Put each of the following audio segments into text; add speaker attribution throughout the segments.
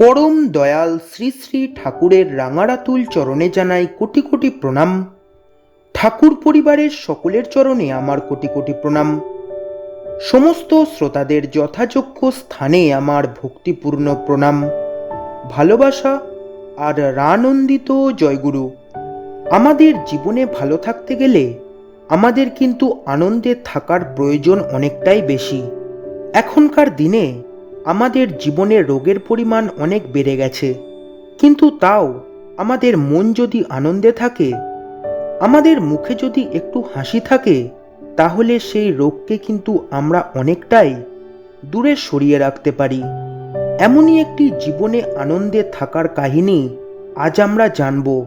Speaker 1: পরম দয়াল শ্রী শ্রী ঠাকুরের রাঙারাতুল চরণে জানাই কোটি কোটি প্রণাম। ঠাকুর পরিবারের সকলের চরণে আমার কোটি কোটি প্রণাম। সমস্ত শ্রোতাদের যথাযোগ্য স্থানে আমার ভক্তিপূর্ণ প্রণাম। ভালোবাসা আর রানন্দিত জয়গুরু, আমাদের জীবনে ভালো থাকতে গেলে আমাদের কিন্তু আনন্দে থাকার প্রয়োজন অনেকটাই বেশি। এখনকার দিনে আমাদের জীবনে রোগের পরিমাণ অনেক বেড়ে গেছে। কিন্তু তাও আমাদের মন যদি আনন্দে থাকে, আমাদের মুখে যদি একটু হাসি থাকে, তাহলে সেই রোগকে কিন্তু আমরা অনেকটাই দূরে সরিয়ে রাখতে পারি। এমনই একটি জীবনে আনন্দে থাকার কাহিনী আজ আমরা জানব।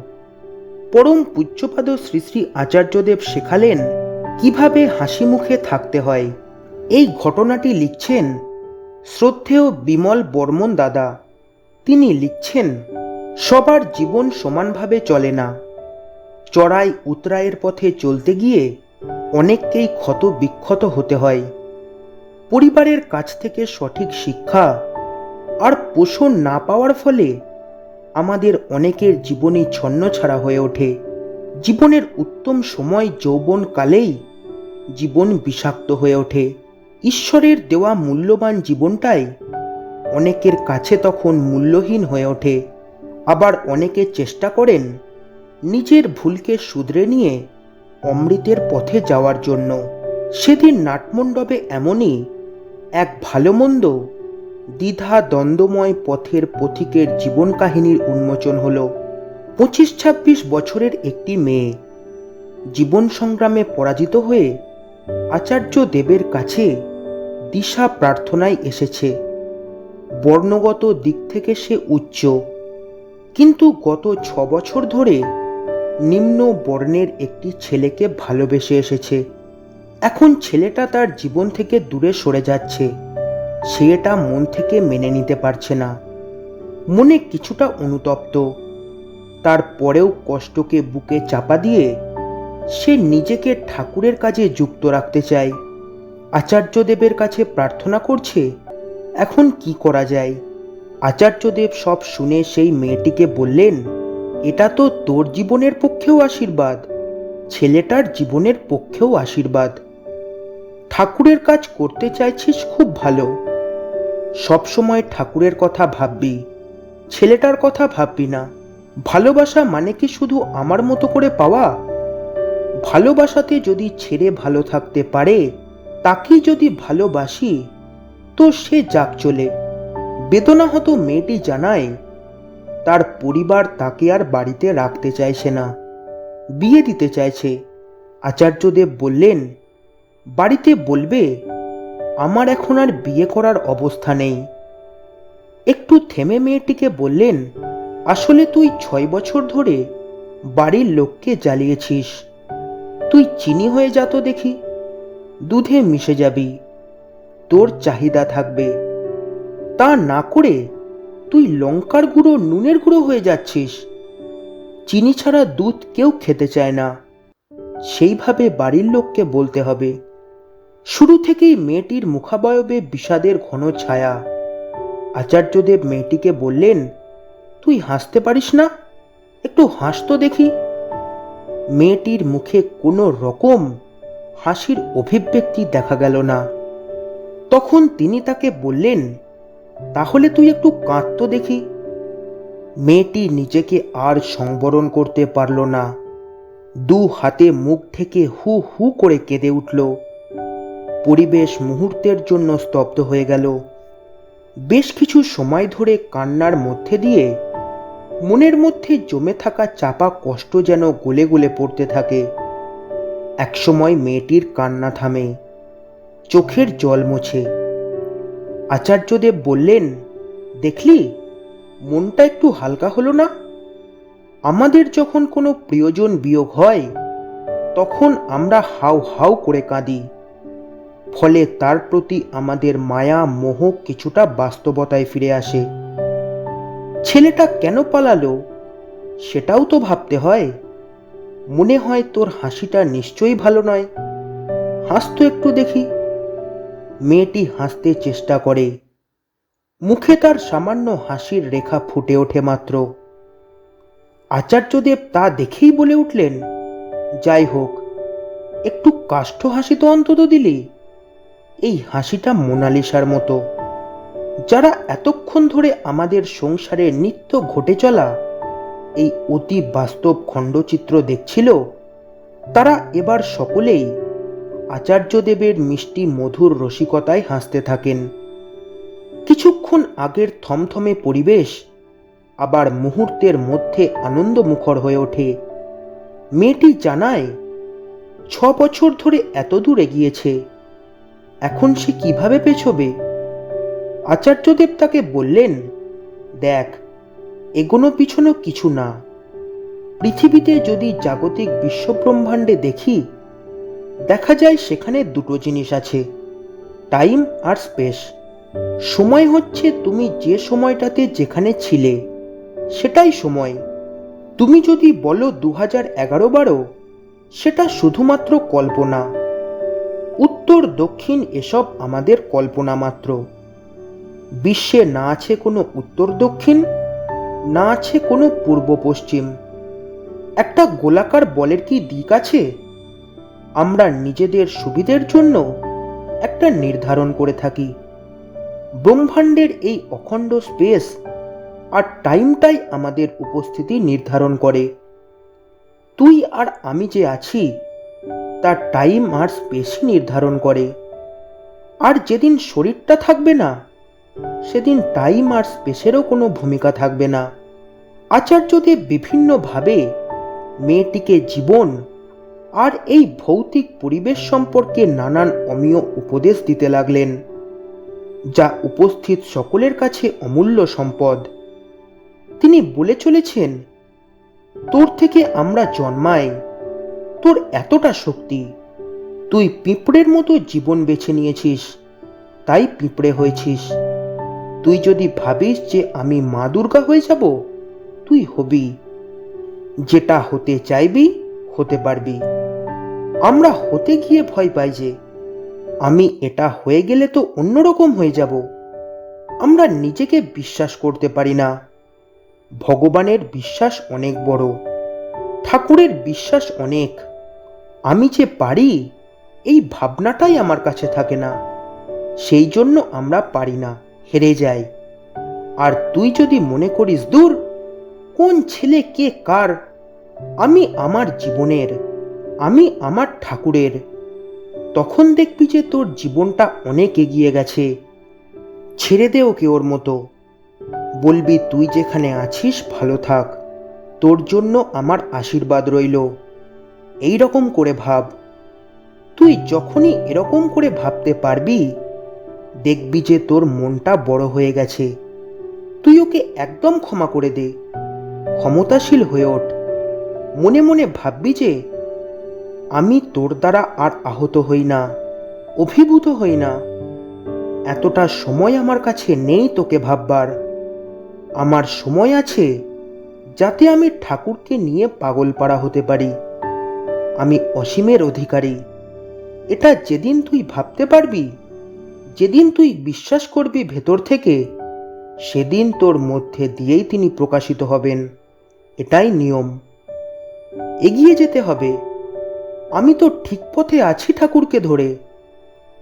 Speaker 1: পরম পূজ্যপাদ শ্রী শ্রী আচার্যদেব শেখালেন কীভাবে হাসি মুখে থাকতে হয়। এই ঘটনাটি লিখছেন শ্রদ্ধেয় বিমল বর্মন দাদা, তিনি লিখছেন, সবার জীবন সমানভাবে চলে না। চড়াই উতরায়ের পথে চলতে গিয়ে অনেককেই ক্ষত বিক্ষত হতে হয়। পরিবারের কাছ থেকে সঠিক শিক্ষা আর পোষণ না পাওয়ার ফলে আমাদের অনেকের জীবনই ছন্নছাড়া হয়ে ওঠে। জীবনের উত্তম সময় যৌবনকালেই জীবন বিষাক্ত হয়ে ওঠে। ঈশ্বরের দেওয়া মূল্যবান জীবনটাই অনেকের কাছে তখন মূল্যহীন হয়ে ওঠে। আবার অনেকে চেষ্টা করেন নিজের ভুলকে শুধরে নিয়ে অমৃতের পথে যাওয়ার জন্য। সেদিন নাটমণ্ডপে এমনই এক ভালো মন্দ দ্বিধা দ্বন্দ্বময় পথের পথিকের জীবন কাহিনীর উন্মোচন হল। পঁচিশ ছাব্বিশ বছরের একটি মেয়ে জীবন সংগ্রামে পরাজিত হয়ে আচার্য দেবের কাছে দিশা প্রার্থনায় এসেছে। বর্ণগত দিক থেকে সে উচ্চ। কিন্তু গত ছ বছর ধরে নিম্ন বর্ণের একটি ছেলেকে ভালোবেসে এসেছে। এখন ছেলেটা তার জীবন থেকে দূরে সরে যাচ্ছে। সে এটা মন থেকে মেনে নিতে পারছে না। মনে কিছুটা অনুতপ্ত। তারপরেও কষ্টকে বুকে চাপা দিয়ে সে নিজেকে ঠাকুরের কাজে যুক্ত রাখতে চায়। আচার্যদেবের কাছে প্রার্থনা করছে, এখন কি করা যায়? আচার্যদেব সব শুনে সেই মেয়েটিকে বললেন, এটা তো তোর জীবনের পক্ষেও আশীর্বাদ, ছেলেটার জীবনের পক্ষেও আশীর্বাদ। ঠাকুরের কাজ করতে চাইছিস খুব ভালো। সবসময় ঠাকুরের কথা ভাববি, ছেলেটার কথা ভাববি না। ভালোবাসা মানে কি শুধু আমার মতো করে পাওয়া? ভালোবাসাতে যদি ছেড়ে ভালো থাকতে পারে তাকেই যদি ভালোবাসি, তো সে যাক চলে। বেদনা হতো মেয়েটি জানায়, তার পরিবার তাকে আর বাড়িতে রাখতে চাইছে না। বিয়ে দিতে চাইছে। আচার্যদেব বললেন, বাড়িতে বলবে, আমার এখন আর বিয়ে করার অবস্থা নেই। একটু থেমে মেয়েটিকে বললেন, আসলে তুই ছয় বছর ধরে বাড়ির লোককে জ্বালিয়েছিস। তুই চিনি হয়ে যা তো দেখি। দুধে মিশে যাবি। তোর চাহিদা থাকবে। তা না করে তুই লঙ্কার গুঁড়ো, নুনের গুঁড়ো হয়ে যাচ্ছিস। চিনি ছাড়া দুধ কেউ খেতে চায় না। সেইভাবে বাড়ির লোককে বলতে হবে। শুরু থেকেই মেয়েটির মুখাবয়বে বিষাদের ঘন ছায়া। আচার্যদেব মেয়েটিকে বললেন, তুই হাসতে পারিস না? একটু হাস তো দেখি। মেয়েটির মুখে কোনো রকম হাসির অভিব্যক্তি দেখা গেল না। তখন তিনি তাকে বললেন, তাহলে তুই একটু কাঁদত দেখি। মেয়েটি নিজেকে আর সংবরণ করতে পারল না। দু হাতে মুখ থেকে হু হু করে কেঁদে উঠল। পরিবেশ মুহূর্তের জন্য স্তব্ধ হয়ে গেল। বেশ কিছু সময় ধরে কান্নার মধ্যে দিয়ে মনের মধ্যে জমে থাকা চাপা কষ্ট যেন গলে গলে পড়তে থাকে। একসময় মেয়েটির কান্না থামে, চোখের জল মোছে। আচার্যদেব বললেন, দেখলি, মনটা একটু হালকা হলো না? আমাদের যখন কোনো প্রিয়জন বিয়োগ হয়, তখন আমরা হাউ হাউ করে কাঁদি। ফলে তার প্রতি আমাদের মায়া, মোহ কিছুটা বাস্তবতায় ফিরে আসে। ছেলেটা কেন পালালো, সেটাও তো ভাবতে হয়। মনে হয় তোর হাসিটা নিশ্চয়ই ভালো নয়। হাসতো একটু দেখি। মেয়েটি হাসতে চেষ্টা করে। মুখে তার সামান্য হাসির রেখা ফুটে ওঠে মাত্র। আচার্যদেব তা দেখেই বলে উঠলেন, যাই হোক, একটু কাষ্ঠ হাসি তো অন্তত দিলি। এই হাসিটা মোনালিসার মতো। যারা এতক্ষণ ধরে আমাদের সংসারে নিত্য ঘটে চলা এই অতি বাস্তব খণ্ডচিত্র দেখছিল, তারা এবার সকলেই আচার্যদেবের মিষ্টি মধুর রসিকতায় হাসতে থাকেন। কিছুক্ষণ আগের থমথমে পরিবেশ আবার মুহূর্তের মধ্যে আনন্দমুখর হয়ে ওঠে। মেয়েটি জানায়, ছ বছর ধরে এত দূর এগিয়েছে, এখন সে কীভাবে পেছবে? আচার্যদেব তাকে বললেন, দেখ এগোনো পিছনো কিছু না। পৃথিবীতে যদি জাগতিক বিশ্বব্রহ্মাণ্ডে দেখি, দেখা যায় সেখানে দুটো জিনিস আছে, টাইম আর স্পেস। সময় হচ্ছে তুমি যে সময়টাতে যেখানে ছিলে, সেটাই সময়। তুমি যদি বলো দু হাজার এগারো বারো, সেটা শুধুমাত্র কল্পনা। উত্তর, দক্ষিণ এসব আমাদের কল্পনা মাত্র। বিশ্বে না আছে কোনো উত্তর, দক্ষিণ না আছে কোনো পূর্ব পশ্চিম। একটা গোলাকার বলের কি দিক আছে? আমরা নিজেদের সুবিধের জন্য একটা নির্ধারণ করে থাকি। ব্রহ্মাণ্ডের এই অখণ্ড স্পেস আর টাইমটাই আমাদের উপস্থিতি নির্ধারণ করে। তুই আর আমি যে আছি, তার টাইম আর স্পেসই নির্ধারণ করে। আর যেদিন শরীরটা থাকবে না সেদিন টাইম আর স্পেসেরও কোনো ভূমিকা থাকবে না। আচার্যদেব বিভিন্নভাবে মেয়েটিকে জীবন আর এই ভৌতিক পরিবেশ সম্পর্কে নানান অমীয় উপদেশ দিতে লাগলেন, যা উপস্থিত সকলের কাছে অমূল্য সম্পদ। তিনি বলে চলেছেন, তোর থেকে আমরা জন্মাই, তোর এতটা শক্তি, তুই পিঁপড়ের মতো জীবন বেছে নিয়েছিস, তাই পিঁপড়ে হয়েছিস। তুই যদি ভাবিস যে আমি মা দুর্গা হয়ে যাব, তুই হবি। যেটা হতে চাইবি, হতে পারবি। আমরা হতে গিয়ে ভয় পাই যে, আমি এটা হয়ে গেলে তো অন্যরকম হয়ে যাব। আমরা নিজেকে বিশ্বাস করতে পারি না। ভগবানের বিশ্বাস অনেক বড়, ঠাকুরের বিশ্বাস অনেক। আমি যে পারি, এই ভাবনাটাই আমার কাছে থাকে না। সেই জন্য আমরা পারি না। হেরে যাই। আর তুই যদি মনে করিস, দূর, কোন ছেলে কে কার, আমি আমার জীবনের, আমি আমার ঠাকুরের। তখন দেখবি যে তোর জীবনটা অনেক এগিয়ে গেছে। ছেড়ে দে ওকে ওর মতো। বলবি, তুই যেখানে আছিস, ভালো থাক। তোর জন্য আমার আশীর্বাদ রইল। এই রকম করে ভাব। তুই যখনই এরকম করে ভাবতে পারবি দেখবি যে তোর মনটা বড় হয়ে গেছে। তুই ওকে একদম ক্ষমা করে দে। ক্ষমতাশীল হয়ে ওঠ। মনে মনে ভাববি যে আমি তোর দ্বারা আর আহত হই না, অভিভূত হই না। এতটা সময় আমার কাছে নেই তোকে ভাববার। আমার সময় আছে যাতে আমি ঠাকুরকে নিয়ে পাগলপাড়া হতে পারি। আমি অসীমের অধিকারী। এটা যেদিন তুই ভাবতে পারবি যেদিন তুই বিশ্বাস করবি ভেতর থেকে, সেদিন তোর মধ্যে দিয়েই তিনি প্রকাশিত হবেন। এটাই নিয়ম। এগিয়ে যেতে হবে। আমি তো ঠিক পথে আছি ঠাকুরকে ধরে।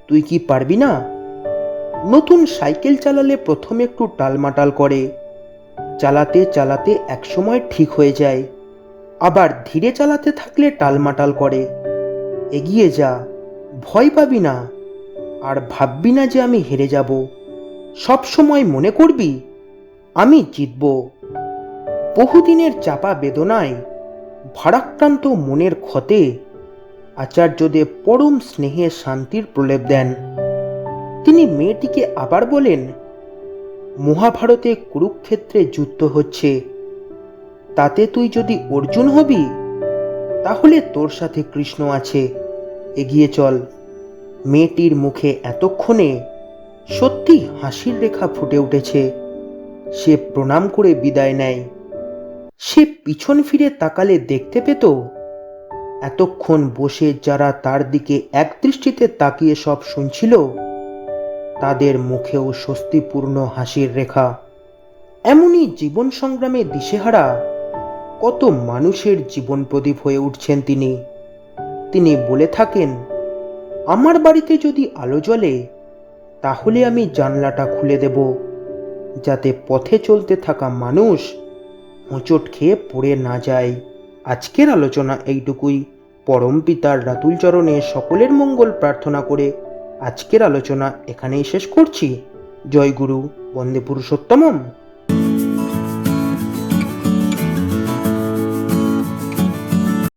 Speaker 1: তুই কি পারবি না? নতুন সাইকেল চালালে প্রথমে একটু টালমাটাল করে। চালাতে চালাতে একসময় ঠিক হয়ে যায়। আবার ধীরে চালাতে থাকলে টালমাটাল করে। এগিয়ে যা। ভয় পাবি না। আর ভাববি না যে আমি হেরে যাব। সব সময় মনে করবি, আমি জিতব। বহুদিনের চাপা বেদনায়, ভারাক্রান্ত মনের ক্ষতে আচার্যদেব পরম স্নেহে শান্তির প্রলেপ দেন। তিনি মেয়েটিকে আবার বলেন, মহাভারতে কুরুক্ষেত্রে যুদ্ধ হচ্ছে। তাতে তুই যদি অর্জুন হবি, তাহলে তোর সাথে কৃষ্ণ আছে। এগিয়ে চল। মেয়েটির মুখে এতক্ষণে সত্যি হাসির রেখা ফুটে উঠেছে। সে প্রণাম করে বিদায় নেয়। সে পিছন ফিরে তাকালে দেখতে পেত, এতক্ষণ বসে যারা তার দিকে একদৃষ্টিতে তাকিয়ে সব শুনছিল, তাদের মুখেও স্বস্তিপূর্ণ হাসির রেখা। এমনই জীবন সংগ্রামে দিশেহারা কত মানুষের জীবন প্রদীপ হয়ে উঠছেন তিনি। তিনি বলে থাকেন আমার বাড়িতে যদি আলো জ্বলে, তাহলে আমি জানলাটা খুলে দেব, যাতে পথে চলতে থাকা মানুষ হোঁচট খেয়ে পড়ে না যায়। আজকের আলোচনা এইটুকুই। পরম পিতার রাতুল চরণে সকলের মঙ্গল প্রার্থনা করে আজকের আলোচনা এখানেই শেষ করছি। জয় গুরু, বন্দে পুরুষোত্তমম।